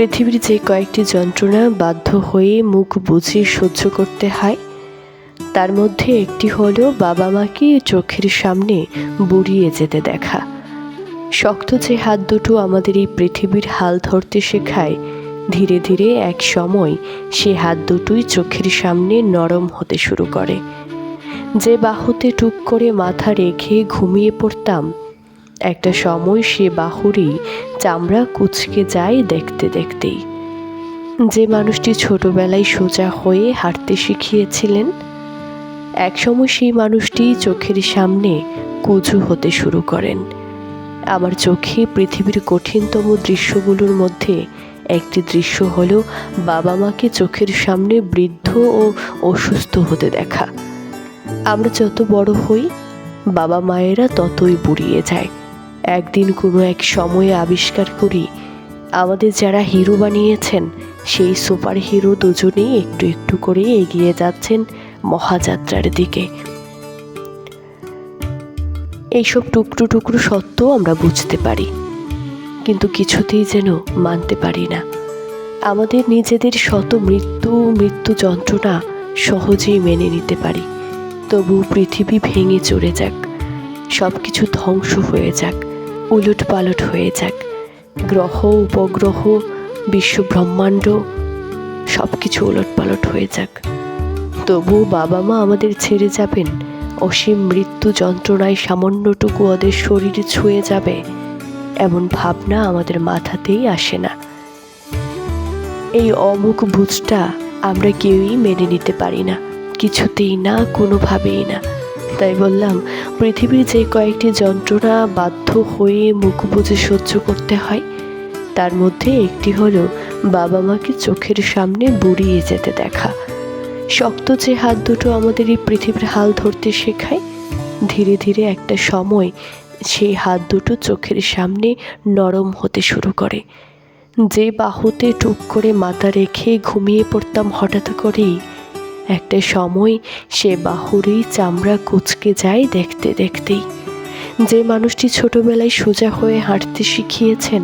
পৃথিবীর যে কয়েকটি যন্ত্রণা বাধ্য হয়ে মুখ বুঝিয়ে সহ্য করতে হয়, তার মধ্যে একটি হলো বাবা মাকে চোখের সামনে বুড়িয়ে যেতে দেখা। শক্ত যে হাত দুটো আমাদের এই পৃথিবীর হাল ধরতে শেখায়, ধীরে ধীরে এক সময় সে হাত দুটোই চোখের সামনে নরম হতে শুরু করে। যে বাহুতে টুক করে মাথা রেখে ঘুমিয়ে পড়তাম একটা সময় সে বাহুরই চামড়া কুচকে যায় দেখতে দেখতেই। যে মানুষটি ছোটবেলায় সোজা হয়ে হাঁটতে শিখিয়েছিলেন, একসময় সেই মানুষটি চোখের সামনে কুজু হতে শুরু করেন। আমার চোখে পৃথিবীর কঠিনতম দৃশ্যগুলোর মধ্যে একটি দৃশ্য হলো বাবা মাকে চোখের সামনে বৃদ্ধ ও অসুস্থ হতে দেখা। আমরা যত বড় হই, বাবা মায়েরা ততই বুড়িয়ে যায়। একদিন কোনো এক সময়ে আবিষ্কার করি, আমাদের যারা হিরো বানিয়েছেন, সেই সুপার হিরো দুজনেই একটু একটু করে এগিয়ে যাচ্ছেন মহাযাত্রার দিকে। এইসব টুকরো টুকরো সত্ত্বেও আমরা বুঝতে পারি, কিন্তু কিছুতেই যেন মানতে পারি না। আমাদের নিজেদের শত মৃত্যু মৃত্যু যন্ত্রণা সহজেই মেনে নিতে পারি তবু পৃথিবী ভেঙে চড়ে যাক সব কিছু ধ্বংস হয়ে যাক। উলট পালট হয়ে যাক। গ্রহ, উপগ্রহ, বিশ্ব ব্রহ্মাণ্ড সব কিছু উলট পালট হয়ে যাক। তবু বাবা মা আমাদের ছেড়ে যাবেন। অসীম মৃত্যু যন্ত্রণায় সামান্যটুকু ওদের শরীরে ছুঁয়ে যাবে। এমন ভাবনা আমাদের মাথাতেই আসে না। এই অমুক বুঝটা আমরা কেউই মেনে নিতে পারি না। কিছুতেই না, কোনোভাবেই না। তাই বললাম, পৃথিবীর যে কয়েকটি যন্ত্রণা বাধ্য হয়ে মুখ বুঝে সহ্য করতে হয়, তার মধ্যে একটি হলো বাবা মাকে চোখের সামনে বুড়িয়ে যেতে দেখা। শক্ত যে হাত দুটো আমাদের এই পৃথিবীর হাল ধরতে শেখায়, ধীরে ধীরে একটা সময় সেই হাত দুটো চোখের সামনে নরম হতে শুরু করে। যে বাহুতে টুক করে মাথা রেখে ঘুমিয়ে পড়তাম হঠাৎ করেই একটা সময় সে বাহুরই চামড়া কুচকে যায় দেখতে দেখতেই। যে মানুষটি ছোটবেলায় সোজা হয়ে হাঁটতে শিখিয়েছেন,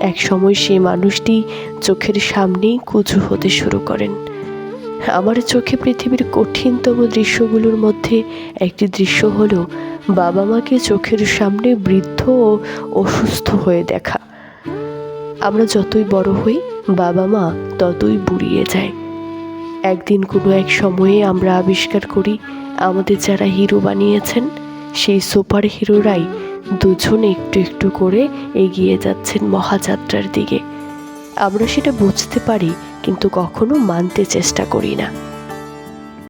এক সময় সে মানুষটি চোখের সামনেই কুচু হতে শুরু করেন। আমার চোখে পৃথিবীর কঠিনতম দৃশ্যগুলোর মধ্যে একটি দৃশ্য হল বাবা মাকে চোখের সামনে বৃদ্ধ ও অসুস্থ হয়ে দেখা। আমরা যতই বড় হই, বাবা মা ততই বুড়িয়ে যায়। একদিন কোনো এক সময়ে আমরা আবিষ্কার করি, আমাদের যারা হিরো বানিয়েছেন, সেই সুপার হিরোরাই দুজন একটু একটু করে এগিয়ে যাচ্ছেন মহাযাত্রার দিকে। আমরা সেটা বুঝতে পারি, কিন্তু কখনো মানতে চেষ্টা করি না।